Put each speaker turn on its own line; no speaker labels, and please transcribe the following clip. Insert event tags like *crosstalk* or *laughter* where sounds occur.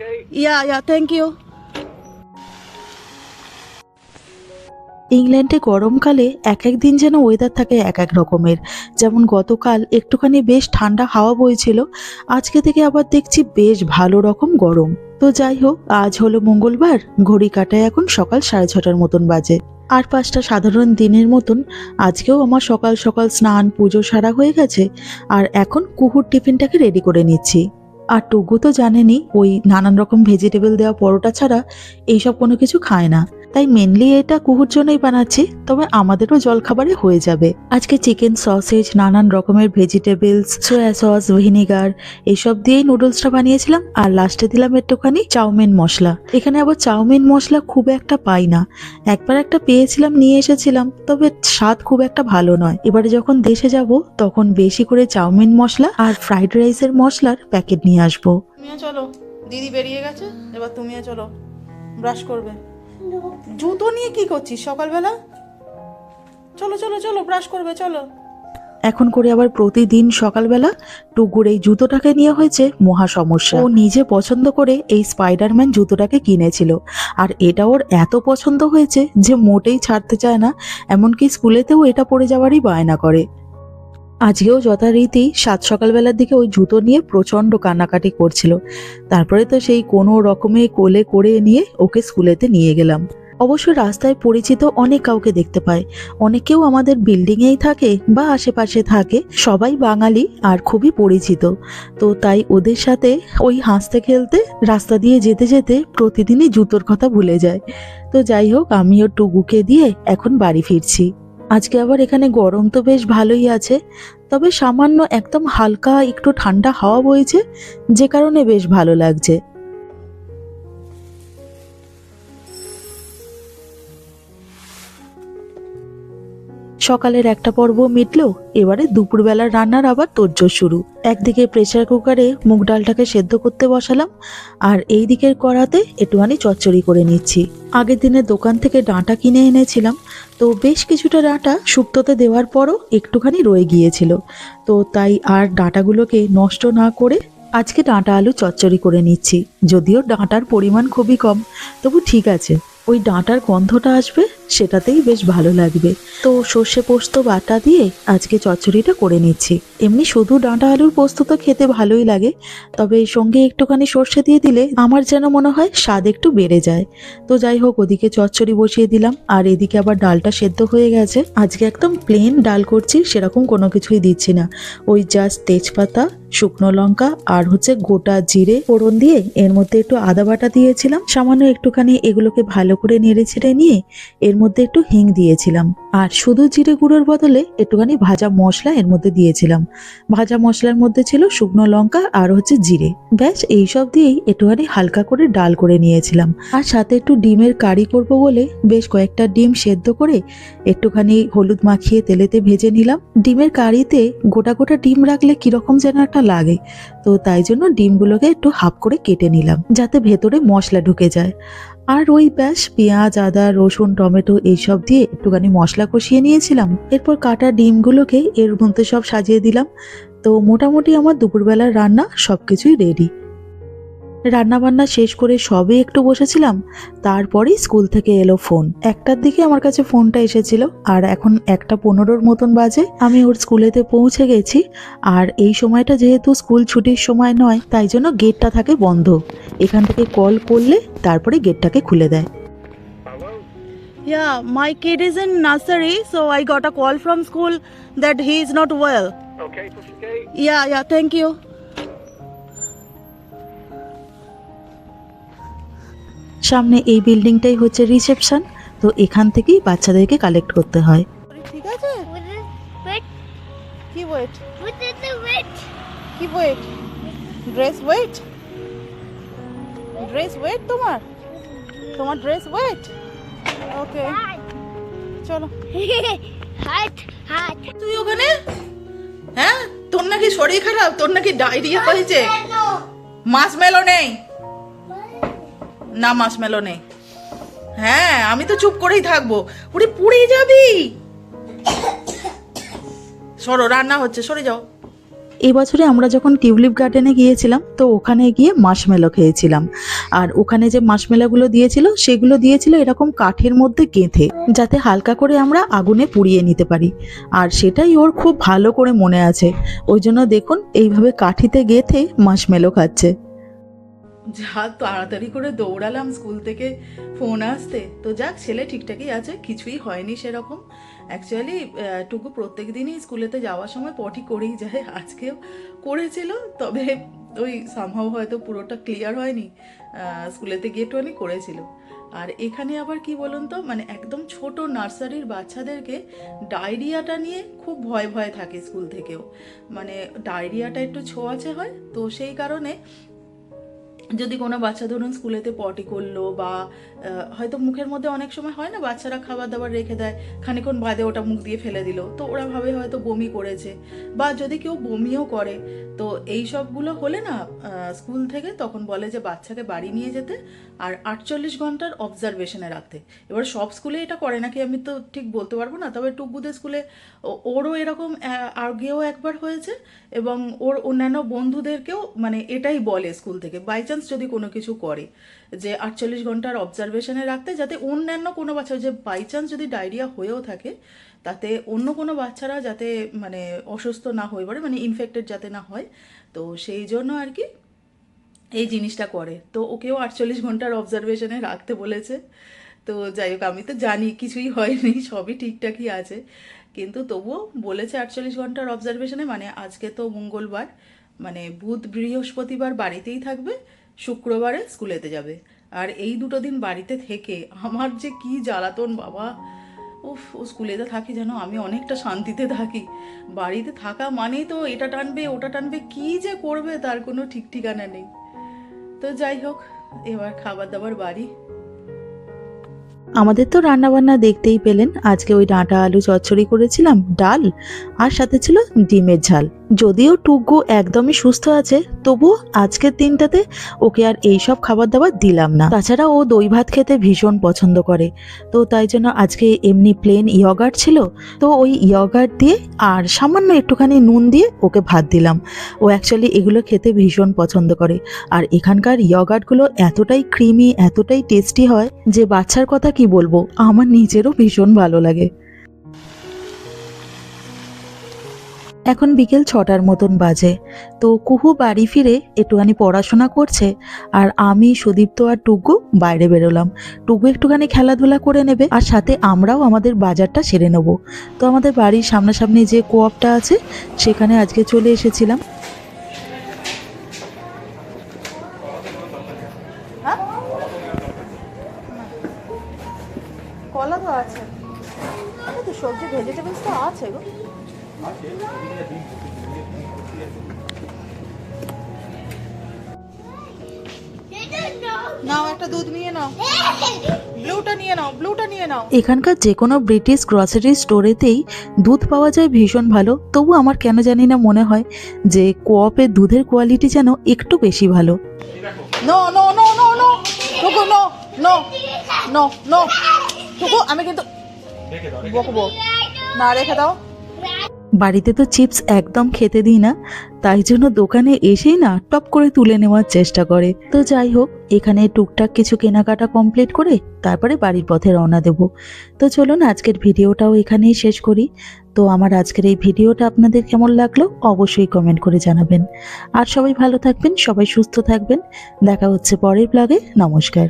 Yeah, yeah, thank you.
ইংল্যান্ডে গরমকালে এক এক দিন যেন ওয়েদার থাকে এক এক রকমের। যেমন গতকাল একটুখানি বেশ ঠান্ডা হাওয়া বইছিল আজকে থেকে আবার দেখছি বেশ ভালো রকম গরম। তো যাই হোক আজ হলো মঙ্গলবার ঘড়ি কাটায় এখন সকাল সাড়ে ছটার মতন বাজে। আর পাঁচটা সাধারণ দিনের মতন আজকেও আমার সকাল সকাল স্নান পুজো সারা হয়ে গেছে আর এখন কুকুর টিফিনটাকে রেডি করে নিচ্ছি। আর টুগু তো জানেনি ওই নানান রকম ভেজিটেবল দেওয়া পরোটা ছাড়া এইসব কোনো কিছু খায় না। তাই মেনলি এটা কুহুর জন্যই বানাচ্ছি, তবে আমাদেরও জলখাবারে হয়ে যাবে। আজকে চিকেন সসেজ নানান রকমের ভেজিটেবলস সোয়া সস ভিনিগার এইসব দিয়েই নুডলসটা বানিয়েছিলাম, আর লাস্টে দিলাম একটুখানি চাউমিন মশলা। এখানে আবার চাউমিন মশলা খুব একটা পাই না। একবার একটা পেয়েছিলাম, নিয়ে এসেছিলাম, তবে স্বাদ খুব একটা ভালো নয়। এবারে যখন দেশে যাব, তখন বেশি করে চাউমিন মশলা আর ফ্রাইড রাইসের মশলার প্যাকেট নিয়ে আসব।
তুমিও চলো, দিদি বেরিয়ে গেছে, এবার তুমিও চলো ব্রাশ করবে। জুতো নিয়ে কি করছিস সকালবেলা? চলো চলো চলো ব্রাশ করবে, চলো।
এখন করে আবার প্রতিদিন সকালবেলা টুকুর এই জুতোটাকে নিয়ে হয়েছে মহা সমস্যা। ও নিজে পছন্দ করে এই স্পাইডারম্যান জুতোটাকে কিনেছিল। আর এটা ওর এত পছন্দ হয়েছে যে মোটেই ছাড়তে চায় না, এমনকি স্কুলেতেও এটা পরে যাওয়ারই বায়না করে। আজকেও যথারীতি সাত সকালবেলার দিকে ওই জুতো নিয়ে প্রচণ্ড কান্নাকাটি করছিল। তারপরে তো সেই কোনো রকমে কোলে করে নিয়ে ওকে স্কুলেতে নিয়ে গেলাম। অবশ্য রাস্তায় পরিচিত অনেক কাউকে দেখতে পায়। অনেকেও আমাদের বিল্ডিংয়েই থাকে বা আশেপাশে থাকে। সবাই বাঙালি আর খুবই পরিচিত। তো তাই ওদের সাথে ওই হাসতে খেলতে রাস্তা দিয়ে যেতে যেতে প্রতিদিনই জুতোর কথা ভুলে যায়। তো যাই হোক, আমিও টুকুকে দিয়ে এখন বাড়ি ফিরছি। আজকে আবার এখানে গরম তো বেশ ভালোই আছে, তবে সামান্য একদম হালকা একটু ঠান্ডা হাওয়া বইছে, যে কারণে বেশ ভালো লাগছে। সকালের একটা পর্ব মিটলো, এবারে দুপুরবেলার রান্নার আবার তোড়জোড় শুরু। একদিকে প্রেসার কুকারে মুগ ডালটাকে সেদ্ধ করতে বসালাম, আর এই দিকের কড়াতে একটুখানি চচ্চড়ি করে নিচ্ছি। আগের দিনে দোকান থেকে ডাঁটা কিনে এনেছিলাম, তো বেশ কিছুটা ডাঁটা শুক্তোতে দেওয়ার পরও একটুখানি রয়ে গিয়েছিল। তো তাই আর ডাঁটাগুলোকে নষ্ট না করে আজকে ডাঁটা আলু চচ্চড়ি করে নিচ্ছি, যদিও ডাঁটার পরিমাণ খুবই কম, তবু ঠিক আছে, ওই ডাঁটার গন্ধটা আসবে সেটাতেই বেশ ভালো লাগবে। তো সর্ষে পোস্ত বাটা দিয়ে আজকে চচ্চড়িটা করে নিচ্ছি। এমনি শুধু ডাঁটা আলুর পোস্ত তো খেতে ভালোই লাগে। তবে সঙ্গে একটুখানি সর্ষে দিয়ে দিলে আমার যেন মনে হয় স্বাদ একটু বেড়ে যায়। তো যাই হোক, ওদিকে চচ্চড়ি বসিয়ে দিলাম। আর এদিকে আবার ডালটা সেদ্ধ হয়ে গেছে। আজকে একদম প্লেন ডাল করছি, সেরকম কোনো কিছুই দিচ্ছি না। ওই জাস্ট তেজপাতা, শুকনো লঙ্কা আর হচ্ছে গোটা জিরে ফোড়ন দিয়ে এর মধ্যে একটু আদা বাটা দিয়েছিলাম। সামান্য একটুখানি এগুলোকে ভালো করে নেড়ে ছেড়ে নিয়ে এর মধ্যে একটু হিং দিয়েছিলাম। আর শুধু জিরে গুঁড়োর বদলে একটুখানি ভাজা মশলা এর মধ্যে দিয়েছিলাম। ভাজা মশলার মধ্যে ছিল শুকনো লঙ্কা আর হচ্ছে জিরে। ব্যাস এইসব দিয়েই একটুখানি হালকা করে ডাল করে নিয়েছিলাম। আর সাথে একটু ডিমের কারি করব বলে বেশ কয়েকটা ডিম সেদ্ধ করে একটুখানি হলুদ মাখিয়ে তেলেতে ভেজে নিলাম। ডিমের কারিতে গোটা গোটা ডিম রাখলে কীরকম যেন একটা লাগে। তো তাই জন্য ডিমগুলোকে একটু হাফ করে কেটে নিলাম, যাতে ভেতরে মশলা ঢুকে যায়। আর ওই ব্যাস, পেঁয়াজ, আদা, রসুন, টমেটো এইসব দিয়ে একটুখানি মশলা কষিয়ে নিয়েছিলাম। এরপর কাটা ডিমগুলোকে এর মধ্যে সব সাজিয়ে দিলাম। তো মোটামুটি আমার দুপুরবেলার রান্না সব কিছুই রেডি রান্না বান্না শেষ করে সবে একটু বসেছিলাম তারপরেই স্কুল থেকে এলো ফোন একটার দিকে আমার কাছে ফোনটা এসেছিল আর এখন একটা পনেরোর মতন বাজে আমি ওর স্কুলেতে পৌঁছে গেছি আর এই সময়টা যেহেতু স্কুল ছুটির সময় নয় তাই জন্য গেটটা থাকে বন্ধ এখান থেকে কল করলে তারপরে গেটটাকে খুলে দেয়?
Yeah, my kid is in nursery, so I got a call from school that he is not well.
Okay, Pussycat?
Yeah, yeah, thank you.
সামনে এই বিল্ডিংটাই হচ্ছে রিসেপশন তো এখান থেকেই বাচ্চাদেরকে কালেক্ট করতে হয়।
ঠিক আছে? কি ওয়েট? কি weight dress weight dress weight তোমার? তোমার ড্রেস ওয়েট ওকে চলো. *laughs* তুই ওখানে? হ্যাঁ? তোর নাকি শরীর খারাপ? তোর নাকি ডায়রিয়া হয়েছে? মাছ মেলো নেই? না মাসমেলো নেই হ্যাঁ আমি তো চুপ করেই থাকব। পুরি পুড়ে যাবি! সরো, রান্না হচ্ছে, সরে যাও।
এই বছরে আমরা যখন টিউলিপ গার্ডেনে গিয়েছিলাম, তো ওখানে গিয়ে মাসমেলো খেয়েছিলাম। আর ওখানে যে মাসমেলাগুলো দিয়েছিল, সেগুলো দিয়েছিল এরকম কাঠের মধ্যে গেঁথে, যাতে হালকা করে আমরা আগুনে পুড়িয়ে নিতে পারি। আর সেটাই ওর খুব ভালো করে মনে আছে। ওই জন্য দেখুন, এইভাবে কাঠিতে গেঁথে মাসমেলো খাচ্ছে।
যা তাড়াতাড়ি করে দৌড়ালাম স্কুল থেকে ফোন আসতে। তো যাক, ছেলে ঠিকঠাকই আছে, কিছুই হয়নি সেরকম। অ্যাকচুয়ালি টুকু প্রত্যেক দিনই স্কুলেতে যাওয়ার সময় পটি করেই যায়, আজকেও করেছিল, তবে ওই সামহাও হয়তো পুরোটা ক্লিয়ার হয়নি। স্কুলেতে গিয়ে একটুখানি করেছিল। আর এখানে আবার কি বলুন তো মানে একদম ছোট নার্সারির বাচ্চাদেরকে ডায়রিয়াটা নিয়ে খুব ভয় ভয় থাকে স্কুল থেকেও। মানে ডায়রিয়াটা একটু ছোঁয়াচে হয়, তো সেই কারণে যদি কোনো বাচ্চা ধরুন স্কুলেতে পটি করল বা হয়তো মুখের মধ্যে অনেক সময় হয় না বাচ্চারা খাবার দাবার রেখে দেয় খানিক্ষণ বাদে ওটা মুখ দিয়ে ফেলে দিল, তো ওরা ভাবে হয়তো বমি করেছে। বা যদি কেউ বমিও করে, তো এই সবগুলো হলে না স্কুল থেকে তখন বলে যে বাচ্চাকে বাড়ি নিয়ে যেতে আর আটচল্লিশ ঘণ্টার অবজারভেশনে রাখতে। এবার সব স্কুলে এটা করে নাকি আমি তো ঠিক বলতে পারব না, তবে টুকবুদের স্কুলে ওরও এরকম আগেও একবার হয়েছে এবং ওর অন্যান্য বন্ধুদেরকেও মানে এটাই বলে স্কুল থেকে। বাই চান্স যদি কোনো কিছু করে, যে আটচল্লিশ ঘণ্টার অবজারভেশনে রাখতে, যাতে অন্যান্য কোনো বাচ্চা, যে বাই চান্স যদি ডায়রিয়া হয়েও থাকে, তাতে অন্য কোনো বাচ্চারা যাতে মানে অসুস্থ না হয়ে পড়ে মানে ইনফেক্টেড যাতে না হয়, তো সেই জন্য আর কি এই জিনিসটা করে। তো ওকেও আটচল্লিশ ঘণ্টার অবজারভেশনে রাখতে বলেছে। তো যাই হোক, আমি তো জানি কিছুই হয়নি, সবই ঠিকঠাকই আছে। কিন্তু তবুও বলেছে আটচল্লিশ ঘণ্টার অবজারভেশনে মানে আজকে তো মঙ্গলবার মানে বুধ বৃহস্পতিবার বাড়িতেই থাকবে। শুক্রবারে স্কুলেতে যাবে। আর এই দুটো দিন বাড়িতে থেকে আমার যে কি জ্বালাতন বাবা, উফ, ও স্কুলেতে থাকি যেন আমি অনেকটা শান্তিতে থাকি। বাড়িতে থাকা মানেই তো এটা টানবে, ওটা টানবে, কি যে করবে তার কোনো ঠিক ঠিকানা নেই। তো যাই হোক, এবার খাবার দাবার বাড়ি।
আমাদের তো রান্নাবান্না দেখতেই পেলেন, আজকে ওই ডাঁটা আলু চচ্চড়ি করেছিলাম, ডাল, আর সাথে ছিল ডিমের ঝাল। যদিও টুকু একদমই সুস্থ আছে, তবুও আজকের দিনটাতে ওকে আর এই সব খাবার দাবার দিলাম না। তাছাড়া ও দই ভাত খেতে ভীষণ পছন্দ করে। তো তাই জন্য আজকে এমনি প্লেন ইয়গার্ট ছিল। তো ওই ইয়গার্ট দিয়ে আর সামান্য একটুখানি নুন দিয়ে ওকে ভাত দিলাম। ও অ্যাকচুয়ালি এগুলো খেতে ভীষণ পছন্দ করে। আর এখানকার ইয়গার্টগুলো এতটাই ক্রিমি এতটাই টেস্টি হয় যে বাচ্চার কথা কি বলব? আমার নিজেরও ভীষণ ভালো লাগে। এখন বিকেল ছটার মতন বাজে। তো কুহু বাড়ি ফিরে একটুখানি পড়াশোনা করছে আর আমি, সুদীপ্ত আর টুকু বাইরে বেরোলাম। টুকু একটুখানি খেলাধুলা করে নেবে আর সাথে আমরাও আমাদের বাজারটা সেরে নেব। তো আমাদের বাড়ির সামনাসামনি যে কোঅপটা আছে, সেখানে আজকে চলে এসেছিলাম।
কলা তো আছে। সবজি ভেজিটেবলস তো আছে গো. নাও একটা দুধ নিয়ে নাও। ব্লুটা নিয়ে নাও ব্লুটা নিয়ে নাও।
এখানকার যে কোনো ব্রিটিশ গ্রসারি স্টোরেতেই দুধ পাওয়া যায় ভীষণ ভালো। তবু আমার কেন জানি না মনে হয় যে কোঅপের দুধের কোয়ালিটি যেন একটু বেশি ভালো।
No no no no no টুকু নো নো নো নো টুকু আমি কিন্তু বকবো না রেখে দাও।
বাড়িতে তো চিপস একদম খেতে দিই না, তাই জন্য দোকানে এসেই না টপ করে তুলে নেওয়ার চেষ্টা করে। তো যাই হোক, এখানে টুকটাক কিছু কেনাকাটা কমপ্লিট করে তারপরে বাড়ির পথে রওনা দেব। তো চলুন আজকের ভিডিওটাও এখানেই শেষ করি। তো আমার আজকের এই ভিডিওটা আপনাদের কেমন লাগল অবশ্যই কমেন্ট করে জানাবেন। আর সবাই ভালো থাকবেন, সবাই সুস্থ থাকবেন। দেখা হচ্ছে পরের ব্লগে নমস্কার।